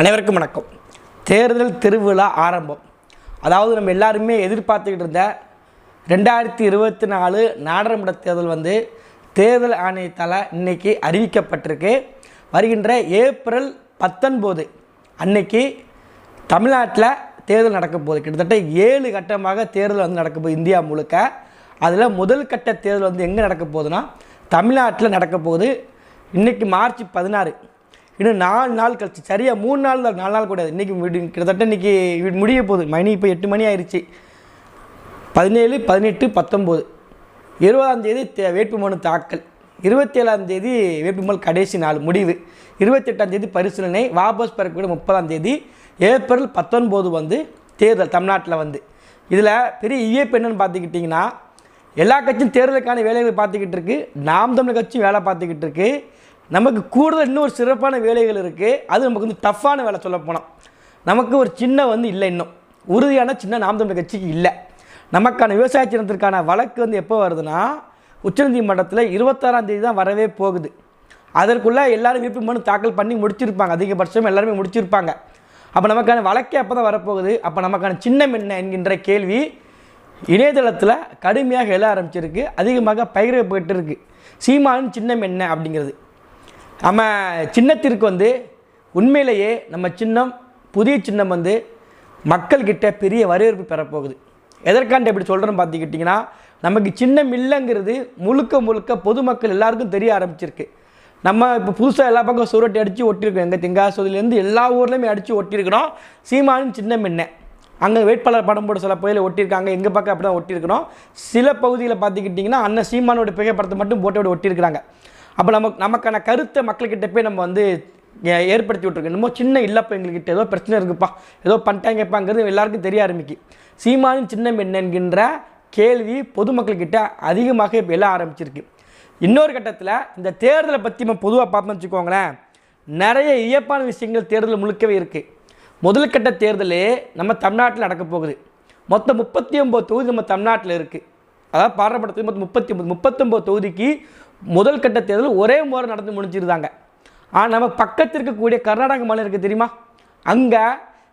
அனைவருக்கும் வணக்கம். தேர்தல் திருவிழா ஆரம்பம். அதாவது நம்ம எல்லாருமே எதிர்பார்த்துக்கிட்டு இருந்த ரெண்டாயிரத்தி இருபத்தி நாலு நாடாளுமன்ற தேர்தல் வந்து தேர்தல் ஆணையத்தால் இன்னைக்கு அறிவிக்கப்பட்டிருக்கு. வருகின்ற ஏப்ரல் பத்தொன்பது அன்னைக்கு தமிழ்நாட்டில் தேர்தல் நடக்க போகுது. கிட்டத்தட்ட ஏழு கட்டமாக தேர்தல் வந்து நடக்க போகுது இந்தியா முழுக்க. அதில் முதல் கட்ட தேர்தல் வந்து எங்கே நடக்க போகுதுன்னா தமிழ்நாட்டில் நடக்க போகுது. இன்றைக்கி மார்ச் பதினாறு இன்னும் நாலு நாள் கழிச்சு சரியாக மூணு நாள் தான் நாலு நாள் கூடாது இன்றைக்கி கிட்டத்தட்ட இன்றைக்கி முடிய போகுது. மணி இப்போ எட்டு மணி ஆயிடுச்சு பதினேழு பதினெட்டு பத்தொம்போது. இருபதாந்தேதி தே- வேட்புமனு தாக்கல். இருபத்தி ஏழாந்தேதி வேட்புமனு கடைசி நாள் முடிவு. இருபத்தெட்டாந்தேதி பரிசீலனை. வாபஸ் பெறக்கூடிய முப்பதாந்தேதி ஏப்ரல் பத்தொன்பது வந்து தேர்தல் தமிழ்நாட்டில் வந்து. இதில் பெரிய இயப்பு என்னன்னு பார்த்துக்கிட்டிங்கன்னா எல்லா கட்சியும் தேர்தலுக்கான வேலைகளை பார்த்துக்கிட்டு இருக்கு. நாம் தமிழ் கட்சியும் வேலை பார்த்துக்கிட்டு இருக்குது நமக்கு கூடுதல் இன்னும் ஒரு சிறப்பான வேலைகள் இருக்குது அது நமக்கு வந்து டஃப்பான வேலை சொல்லப்போனால் நமக்கு ஒரு சின்ன வந்து இல்லை இன்னும். உறுதியான சின்ன நாம் தமிழ் கட்சிக்கு இல்லை. நமக்கான விவசாய சின்னத்திற்கான வழக்கு வந்து எப்போ வருதுன்னா உச்சநீதிமன்றத்தில் இருபத்தாறாம் தேதி தான் வரவே போகுது. அதற்குள்ளே எல்லாரும் வேட்புமனு தாக்கல் பண்ணி முடிச்சிருப்பாங்க. அதிகபட்சம் எல்லாருமே முடிச்சிருப்பாங்க. அப்போ நமக்கான வழக்கே அப்போ தான் வரப்போகுது. அப்போ நமக்கான சின்னம் என்ன என்கின்ற கேள்வி இணையதளத்தில் கடுமையாக எழ ஆரம்பிச்சிருக்கு. அதிகமாக பகிரப்பட்டு இருக்குது சீமானின் சின்னம் என்ன அப்படிங்கிறது. நம்ம சின்னத்திற்கு வந்து உண்மையிலேயே நம்ம சின்னம் புதிய சின்னம் வந்து மக்கள்கிட்ட பெரிய வரவேற்பு பெறப்போகுது. எதற்காண்ட எப்படி சொல்கிறேன்னு பார்த்துக்கிட்டிங்கன்னா நமக்கு சின்னம் இல்லைங்கிறது முழுக்க முழுக்க பொதுமக்கள் எல்லாருக்கும் தெரிய ஆரம்பிச்சிருக்கு. நம்ம இப்போ புதுசாக எல்லா பக்கம் சுரட்டி அடித்து ஒட்டியிருக்கோம். எங்கள் தெங்காசோதிலேருந்து எல்லா ஊர்லேயுமே அடித்து ஒட்டியிருக்கிறோம். சீமானின் சின்னம் என்ன? அங்கே வேட்பாளர் படம் போட சில பகுதியில் ஒட்டியிருக்காங்க. எங்கள் பக்கம் அப்படி தான் ஒட்டியிருக்கிறோம். சில பகுதியில் பார்த்துக்கிட்டிங்கன்னா அண்ணன் சீமானோட புகைப்படத்தை மட்டும் போட்டோட ஒட்டியிருக்கிறாங்க. அப்போ நமக்கு நமக்கான கருத்தை மக்கள்கிட்ட போய் நம்ம வந்து ஏற்படுத்தி விட்ருக்கோம் என்னமோ சின்ன இல்லப்பா எங்கள்கிட்ட ஏதோ பிரச்சனை இருக்குப்பா ஏதோ பண்ணிட்டாங்கப்பாங்கிறது எல்லாருக்கும் தெரிய ஆரம்பிக்கு. சீமானின் சின்னம் என்ன என்கின்ற கேள்வி பொதுமக்கள்கிட்ட அதிகமாக இப்போ எல்லாம் ஆரம்பிச்சிருக்கு. இன்னொரு கட்டத்தில் இந்த தேர்தலை பற்றி நம்ம பொதுவாக பார்த்தோம்னு வச்சுக்கோங்களேன். நிறைய இயப்பான விஷயங்கள் தேர்தல் முழுக்கவே இருக்குது முதல் கட்ட தேர்தலே நம்ம தமிழ்நாட்டில் நடக்க போகுது. மொத்தம் முப்பத்தி ஒம்பது தொகுதி நம்ம தமிழ்நாட்டில் இருக்குது அதாவது பாராளுமன்றத்துக்கு மொத்தம் முப்பத்தி ஒம்பது முப்பத்தொம்பது தொகுதிக்கு முதல் கட்ட தேர்தல் ஒரே முறை நடந்து முடிஞ்சிருந்தாங்க ஆனால் நம்ம பக்கத்தில் இருக்கக்கூடிய கர்நாடக மாநிலம் இருக்குது தெரியுமா? அங்கே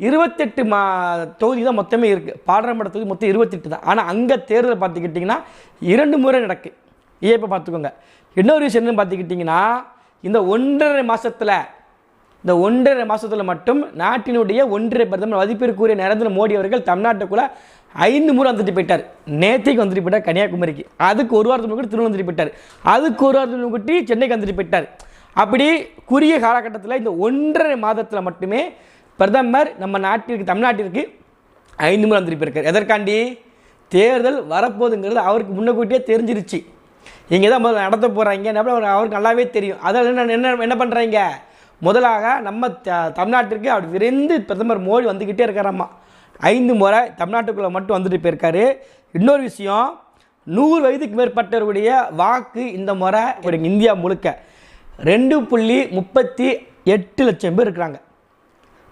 இருபத்தெட்டு மா தொகுதி தான் மொத்தமே இருக்குது பாராளுமன்ற தொகுதி மொத்தம் இருபத்தெட்டு தான். ஆனால் அங்கே தேர்தல் பார்த்துக்கிட்டிங்கன்னா இரண்டு முறை நடக்கு. இப்போ பார்த்துக்கோங்க. இன்னொரு விஷயம் என்னன்னு பார்த்துக்கிட்டிங்கன்னா இந்த ஒன்றரை மாதத்தில் இந்த ஒன்றரை மாதத்தில் மட்டும் நாட்டினுடைய ஒன்றரை பிரதமர் மதிப்பிற்குரிய நரேந்திர மோடி அவர்கள் தமிழ்நாட்டுக்குள்ளே ஐந்து முறை வந்துட்டு போயிட்டார். நேத்திக்கு வந்துட்டு போயிட்டார் கன்னியாகுமரிக்கு. அதுக்கு ஒரு வாரத்துக்கு முன்னாடி திரும்ப வந்துட்டு போயிட்டார். அதுக்கு ஒரு வாரத்துக்கு முன்னாடி சென்னைக்கு வந்துட்டு போயிட்டார். அப்படி குறுகிய காலகட்டத்தில் இந்த ஒன்றரை மாதத்தில் மட்டுமே பிரதமர் நம்ம நாட்டிற்கு தமிழ்நாட்டிற்கு ஐந்து முறை வந்துட்டு போயிருக்கார். எதற்காண்டி? தேர்தல் வரப்போகுதுங்கிறது அவருக்கு முன்னக்கூட்டியே தெரிஞ்சிருச்சு. இங்கே தான் முதல்ல நடத்த போகிறாங்க என்ன அவர் அவருக்கு நல்லாவே தெரியும். அதில் என்ன என்ன என்ன பண்ணுறாங்க முதலாக நம்ம த- தமிழ்நாட்டிற்கு அப்படி விரைந்து பிரதமர் மோடி வந்துக்கிட்டே இருக்காராம்மா ஐந்து முறை தமிழ்நாட்டுக்குள்ளே மட்டும் வந்துட்டு போயிருக்காரு. இன்னொரு விஷயம் நூறு வயதுக்கு மேற்பட்டவருடைய வாக்கு இந்த முறை ஒரு இந்தியா முழுக்க ரெண்டு புள்ளி முப்பத்தி எட்டு லட்சம் பேர் இருக்கிறாங்க.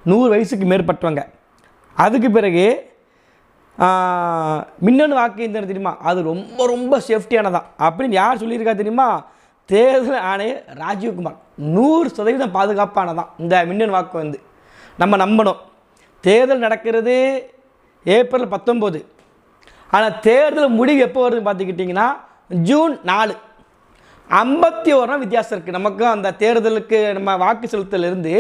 நூறு வயசுக்கு மேற்பட்டவங்க. அதுக்கு பிறகு மின்னணு வாக்கு எந்திரம் தெரியுமா? அது ரொம்ப ரொம்ப சேஃப்டியானதான் அப்படின்னு யார் சொல்லியிருக்கா தெரியுமா? தேர்தல் ஆணையர் ராஜீவ்குமார். நூறு சதவீதம் பாதுகாப்பானதான் இந்த மின்னணு வாக்கு வந்து? நம்ம நம்பணும். தேர்தல் நடக்கிறது ஏப்ரல் பத்தொம்போது. ஆனால் தேர்தல் முடிவு எப்போ வருதுன்னு பார்த்துக்கிட்டிங்கன்னா ஜூன் நாலு. ஐம்பத்தி ஓரம் வித்தியாசம் இருக்குது நமக்கும் அந்த தேர்தலுக்கு நம்ம வாக்கு செலுத்தலேருந்து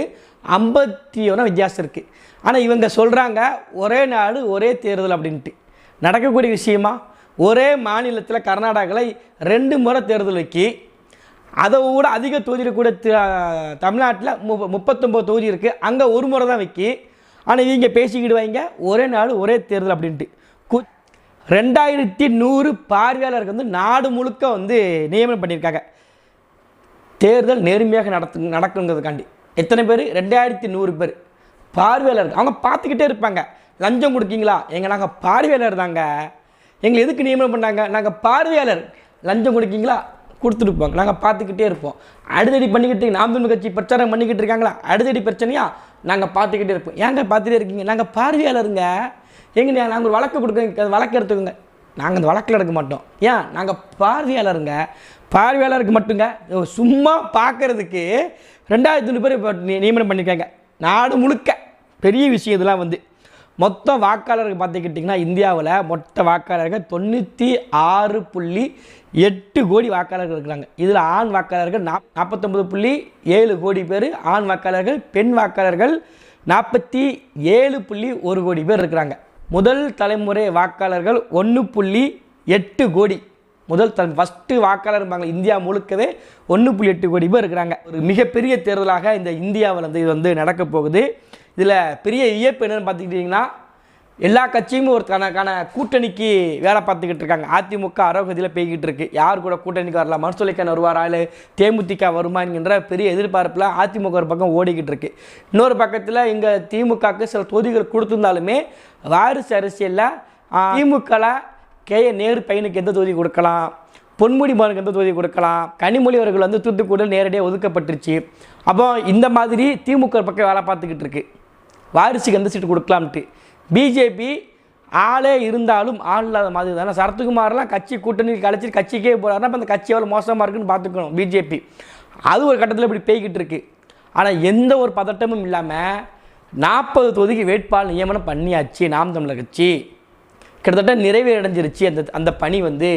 ஐம்பத்தி ஓரம் வித்தியாசம் இருக்குது ஆனால் இவங்க சொல்கிறாங்க ஒரே நாடு ஒரே தேர்தல் அப்படின்ட்டு. நடக்கக்கூடிய விஷயமா? ஒரே மாநிலத்தில் கர்நாடகாவில் ரெண்டு முறை தேர்தல் வைக்கி அதை விட அதிக தொகுதியில் கூட தமிழ்நாட்டில் மு முப்பத்தொம்போது தொகுதி இருக்குது அங்கே ஒரு முறை தான் வைக்கி ஆனால் இவங்க பேசிக்கிடுவாங்க ஒரே நாள் ஒரே தேர்தல் அப்படின்ட்டு. கு- ரெண்டாயிரத்தி நூறு பார்வையாளருக்கு வந்து நாடு முழுக்க வந்து நியமனம் பண்ணியிருக்காங்க. தேர்தல் நேர்மையாக நடத்து நடக்குங்கிறதுக்காண்டி. எத்தனை பேர்? ரெண்டாயிரத்தி நூறு பேர். பார்வையாளர் அவங்க பார்த்துக்கிட்டே இருப்பாங்க. லஞ்சம் கொடுக்கீங்களா? எங்கள் நாங்கள் பார்வையாளர் தாங்க. எங்களை எதுக்கு நியமனம் பண்ணாங்க? நாங்கள் பார்வையாளர். லஞ்சம் கொடுக்கீங்களா? கொடுத்துருப்பாங்க நாங்கள் பார்த்துக்கிட்டே இருப்போம். அடுத்தடி பண்ணிக்கிட்டு நாம் தமிழ் கட்சி பிரச்சாரம் பண்ணிக்கிட்டு இருக்காங்களா? அடுத்தடி பிரச்சனையா? நாங்கள் பார்த்துக்கிட்டே இருப்போம். ஏங்க பார்த்துட்டே இருக்கீங்க? நாங்கள் பார்வையாளருங்க. எங்க நாங்கள் ஒரு வழக்கு கொடுக்குறோங்க வழக்கு எடுத்துக்கோங்க. நாங்கள் அந்த வழக்கில் எடுக்க மாட்டோம். ஏன்? நாங்கள் பார்வையாளருங்க. பார்வையாளருக்கு மட்டுங்க. சும்மா பார்க்கறதுக்கு ரெண்டாயிரத்தி தொண்ணூறு பேர் இப்போ நியமனம் பண்ணியிருக்காங்க நாடு முழுக்க. பெரிய விஷயம் இதெல்லாம் வந்து. மொத்த வாக்காளர்கள் பார்த்துக்கிட்டிங்கன்னா இந்தியாவில் மொத்த வாக்காளர்கள் தொண்ணூற்றி ஆறு புள்ளி எட்டு கோடி வாக்காளர்கள் இருக்கிறாங்க. இதில் ஆண் வாக்காளர்கள் நாப் நாற்பத்தொம்பது புள்ளி ஏழு கோடி பேர் ஆண் வாக்காளர்கள் பெண் வாக்காளர்கள் நாற்பத்தி ஏழு புள்ளி ஒரு கோடி பேர் இருக்கிறாங்க. முதல் தலைமுறை வாக்காளர்கள் ஒன்று புள்ளி எட்டு கோடி. முதல் தன் ஃபஸ்ட்டு வாக்காளர் இந்தியா முழுக்கவே ஒன்று புள்ளி எட்டு கோடி பேர் இருக்கிறாங்க. ஒரு மிகப்பெரிய தேர்தலாக இந்த இந்தியாவில் வந்து இது வந்து நடக்க போகுது. இதில் பெரிய இயப்பு என்னென்னு பார்த்துக்கிட்டிங்கன்னா எல்லா கட்சியும் ஒரு கூட்டணிக்கு வேலை பார்த்துக்கிட்டு இருக்காங்க. அதிமுக அரோகதியில் போய்கிட்டு இருக்கு. யார் கூட கூட்டணிக்கு வரலாம்? மனசுலைக்கன் வருவாரா? இல்லை தேமுதிக வருமா என்கின்ற பெரிய எதிர்பார்ப்பில் அதிமுக ஒரு பக்கம் ஓடிக்கிட்டு இருக்கு. இன்னொரு பக்கத்தில் இங்கே திமுகவுக்கு சில தொகுதிகள் கொடுத்துருந்தாலுமே வாரிசு அரசியலில் திமுகவில் கே. நேரு பையனுக்கு எந்த தொகுதி கொடுக்கலாம்? பொன்முடி மகனுக்கு எந்த தொகுதி கொடுக்கலாம்? கனிமொழி அவர்கள் வந்து தூத்துக்குடியில் நேரடியாக ஒதுக்கப்பட்டுருச்சு. அப்போ இந்த மாதிரி திமுக பக்கம் வேலை பார்த்துக்கிட்டு இருக்குது வாரிசுக்கு எந்த சீட்டு கொடுக்கலாம்ட்டு பிஜேபி ஆளே இருந்தாலும் ஆள் இல்லாத மாதிரி தானே. சரத்குமார்லாம் கட்சி கூட்டணி கழிச்சு கட்சிக்கே போகிறாருன்னா அப்போ அந்த கட்சி எவ்வளோ மோசமாக இருக்குன்னு பார்த்துக்கணும் பிஜேபி அது ஒரு கட்டத்தில் இப்படி பேய்கிட்டு இருக்கு. ஆனால் எந்த ஒரு பதட்டமும் இல்லாமல் நாற்பது தொகுதிக்கு வேட்பாளர் நியமனம் பண்ணியாச்சு நாம் தமிழர் கட்சி. கிட்டத்தட்ட நிறைவேறடைஞ்சிருச்சு அந்த அந்த பணி வந்து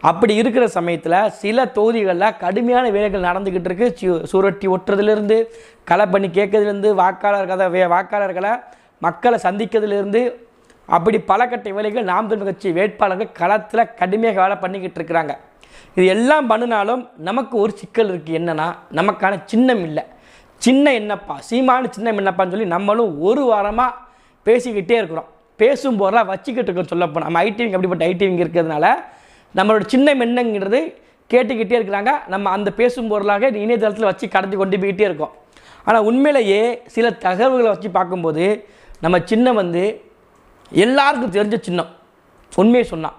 அப்படி இருக்கிற சமயத்தில் சில தொகுதிகளில் கடுமையான வேலைகள் நடந்துக்கிட்டு இருக்கு. சு- சுரட்டி ஒட்டுறதுலேருந்து களை பண்ணி கேட்கறதுலேருந்து வாக்காளர் கதை வே- வாக்காளர்களை மக்களை சந்திக்கிறதுலேருந்து அப்படி பல கட்ட வேலைகள் நாம் தமிழ் கட்சி வேட்பாளர்கள் களத்தில் கடுமையாக வேலை பண்ணிக்கிட்டு இருக்கிறாங்க. இது எல்லாம் பண்ணினாலும் நமக்கு ஒரு சிக்கல் இருக்குது என்னென்னா நமக்கான சின்னம் இல்லை. சின்ன என்னப்பா சீமானு சின்னம் என்னப்பான்னு சொல்லி நம்மளும் ஒரு வாரமாக பேசிக்கிட்டே இருக்கிறோம். பேசும்போதெல்லாம் வச்சுக்கிட்டு இருக்கோம் சொல்லப்போ நம்ம ஐடிவிங் அப்படிப்பட்ட ஐடிவிங் இருக்கிறதுனால நம்மளோட சின்னம் என்னங்கிறது கேட்டுக்கிட்டே இருக்கிறாங்க. நம்ம அந்த பேசும் பொருளாக இணையதளத்தில் வச்சு கடந்து கொண்டு போயிட்டே இருக்கோம். ஆனால் உண்மையிலேயே சில தகவல்களை வச்சு பார்க்கும்போது நம்ம சின்னம் வந்து எல்லாருக்கும் தெரிஞ்ச சின்னம். உண்மையை சொன்னான்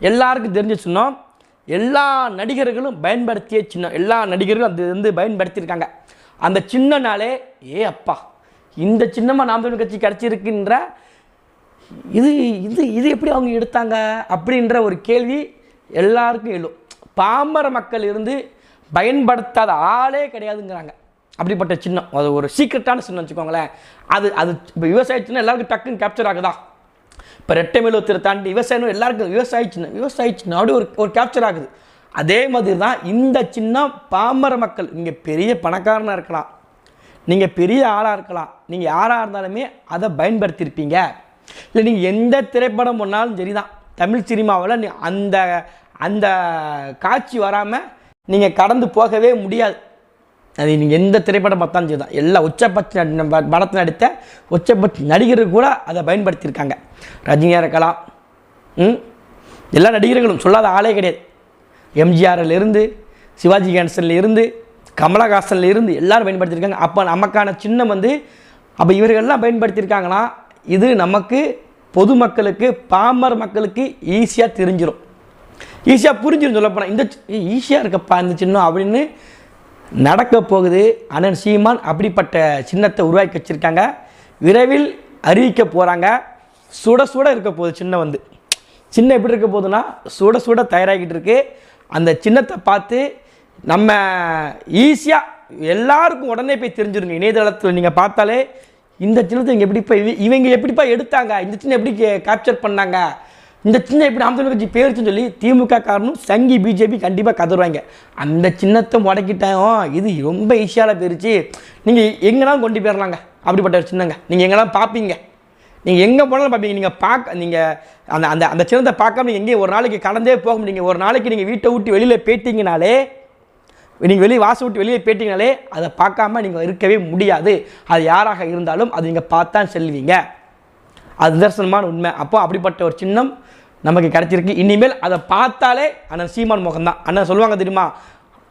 எல்லாருக்கும் தெரிஞ்ச சின்னம். எல்லா நடிகர்களும் பயன்படுத்திய சின்னம். எல்லா நடிகர்களும் அது வந்து பயன்படுத்தியிருக்காங்க. அந்த சின்னனாலே ஏ அப்பா இந்த சின்னமாக நாம் தமிழ் கட்சி கிடச்சிருக்குன்ற இது இது இது எப்படி அவங்க எடுத்தாங்க அப்படின்ற ஒரு கேள்வி எல்லாருக்கும் எழும். பாமர மக்கள் இருந்து பயன்படுத்தாத ஆளே கிடையாதுங்கிறாங்க. அப்படிப்பட்ட சின்னம். அது ஒரு சீக்கிரட்டான சின்னம் வச்சுக்கோங்களேன். அது அது இப்போ விவசாய சின்னம் எல்லாருக்கும் டக்குன்னு கேப்சர் ஆகுதா? இப்போ ரெட்டை மேலூத்தரை தாண்டி விவசாயம் எல்லாருக்கும் விவசாய சின்னம் விவசாய சின்னம் அப்படி ஒரு ஒரு கேப்சர் ஆகுது. அதே மாதிரி தான் இந்த சின்னம் பாமர மக்கள் இங்கே பெரிய பணக்காரனாக இருக்கலாம். நீங்கள் பெரிய ஆளாக இருக்கலாம். நீங்கள் யாராக இருந்தாலுமே அதை பயன்படுத்தியிருப்பீங்க. இல்லை நீங்கள் எந்த திரைப்படம் பண்ணாலும் சரி தான் தமிழ் சினிமாவில் நீ அந்த அந்த காட்சி வராமல் நீங்கள் கடந்து போகவே முடியாது. அது நீங்கள் எந்த திரைப்படம் பார்த்தாலும் சரி தான் எல்லா உச்சபட்ச படத்தை படத்தில் நடித்த உச்சபட்ச நடிகர்கள் கூட அதை பயன்படுத்தியிருக்காங்க. ரஜினியாக இருக்கலாம். ம்? எல்லா நடிகர்களும் சொல்லாத ஆளே கிடையாது. எம்ஜிஆரில் இருந்து சிவாஜி கணேசன்ல இருந்து கமலஹாசனில் இருந்து எல்லாரும் பயன்படுத்தியிருக்காங்க. அப்போ நமக்கான சின்னம் வந்து அப்போ இவர்கள்லாம் பயன்படுத்தியிருக்காங்கன்னா இது நமக்கு பொதுமக்களுக்கு பாமர மக்களுக்கு ஈஸியாக தெரிஞ்சிடும் ஈஸியாக புரிஞ்சிடும் சொல்லப்போனால் இந்த ஈஸியாக இருக்கப்பா இந்த சின்னம் அப்படின்னு நடக்க போகுது. அண்ணன் சீமான் அப்படிப்பட்ட சின்னத்தை உருவாக்கி வச்சுருக்காங்க. விரைவில் அறிவிக்க போகிறாங்க சுட சுட இருக்க போகுது சின்னம் வந்து. சின்னம் எப்படி இருக்க போகுதுன்னா சுட சுட தயாராகிட்டு இருக்கு. அந்த சின்னத்தை பார்த்து நம்ம ஈஸியாக எல்லாருக்கும் உடனே போய் தெரிஞ்சிருங்க இணையதளத்தில் நீங்கள் பார்த்தாலே இந்த சின்னத்தை இங்கே எப்படிப்பா இவங்க எப்படிப்பா எடுத்தாங்க? இந்த சின்னம் எப்படி கேப்சர் பண்ணாங்க? இந்த சின்னம் எப்படி நாம் தமிழ் கட்சி பேருச்சுன்னு சொல்லி திமுக காரணம் சங்கி பிஜேபி கண்டிப்பாக கதறுவாங்க அந்த சின்னத்தை முடக்கிட்டாங்க. இது ரொம்ப ஈஸியாக போயிருச்சு. நீங்கள் எங்கேனாலும் கொண்டு போயிடலாங்க அப்படிப்பட்ட ஒரு சின்னங்க. நீங்கள் எங்கெல்லாம் பார்ப்பீங்க நீங்கள் எங்கே போனாலும் பார்ப்பீங்க நீங்கள் பார்க்க நீங்கள் அந்த அந்த அந்த சின்னத்தை பார்க்காம நீங்கள் எங்கேயும் ஒரு நாளைக்கு கடந்தே போக முடியுங்க ஒரு நாளைக்கு நீங்கள் வீட்டை விட்டு வெளியில் போயிட்டீங்கனாலே நீங்கள் வெளியே வாசல் விட்டு வெளியே போயிட்டீங்கனாலே அதை பார்க்காம நீங்கள் இருக்கவே முடியாது. அது யாராக இருந்தாலும் அது நீங்கள் பார்த்தான் செல்வீங்க. அது நிதர்சனமான உண்மை. அப்போ அப்படிப்பட்ட ஒரு சின்னம் நமக்கு கிடைச்சிருக்கு. இனிமேல் அதை பார்த்தாலே அண்ணன் சீமான் முகம் தான் அண்ணன் சொல்லுவாங்க தெரியுமா?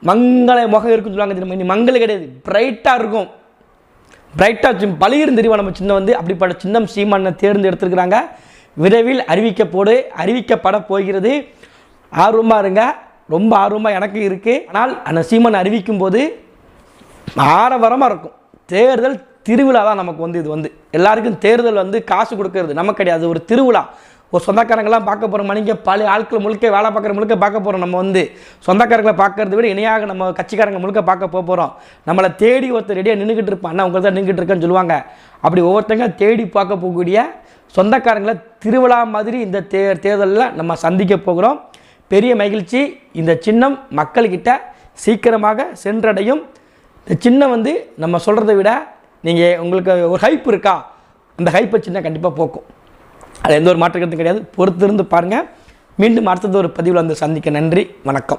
மங்கள முகம் இருக்குன்னு சொல்லுவாங்க தெரியுமா? இனி மங்கள கிடையாது. பிரைட்டாக இருக்கும். பிரைட்டாக பலியிருந்து தெரியுமா நம்ம சின்னம் வந்து? அப்படிப்பட்ட சின்னம் சீமானை தேர்ந்தெடுத்திருக்கிறாங்க. விரைவில் அறிவிக்கப்போடு அறிவிக்கப்பட போகிறது. ஆர்வமாக இருங்க. ரொம்ப ஆர்வமாக எனக்கு இருக்குது ஆனால் அந்த சீமன் அறிவிக்கும் போது ஆரவரமாக இருக்கும். தேர்தல் திருவிழா தான் நமக்கு வந்து இது வந்து. எல்லாருக்கும் தேர்தல் வந்து காசு கொடுக்கறது நமக்கு கிடையாது. ஒரு திருவிழா. ஒரு சொந்தக்காரங்களாம் பார்க்க போகிறோம் மணிங்க பழைய ஆட்கள் முழுக்க வேலை பார்க்குற முழுக்க பார்க்க போகிறோம் நம்ம வந்து. சொந்தக்காரங்களை பார்க்கறத விட இணையாக நம்ம கட்சிக்காரங்க முழுக்க பார்க்க போக போகிறோம் நம்மளை தேடி ஒருத்தர் ரெடியாக நின்றுக்கிட்டு இருப்பான். அண்ணா உங்களுக்கு தான் நின்றுக்கிட்டு இருக்கேன்னு சொல்லுவாங்க. அப்படி ஒவ்வொருத்தங்க தேடி பார்க்க போகக்கூடிய சொந்தக்காரங்களை திருவிழா மாதிரி இந்த தே தேர்தலில் நம்ம சந்திக்க போகிறோம். பெரிய மகிழ்ச்சி. இந்த சின்னம் மக்கள்கிட்ட சீக்கிரமாக சென்றடையும். இந்த சின்னம் வந்து நம்ம சொல்கிறத விட நீங்கள் உங்களுக்கு ஒரு ஹைப் இருக்கா? அந்த ஹைப்பை சின்ன கண்டிப்பாக போக்கும். அது எந்த ஒரு மாற்று கிடையாது. பொறுத்திருந்து பாருங்கள் மீண்டும் அடுத்தது ஒரு பதிவில் வந்து சந்திக்க நன்றி. வணக்கம்.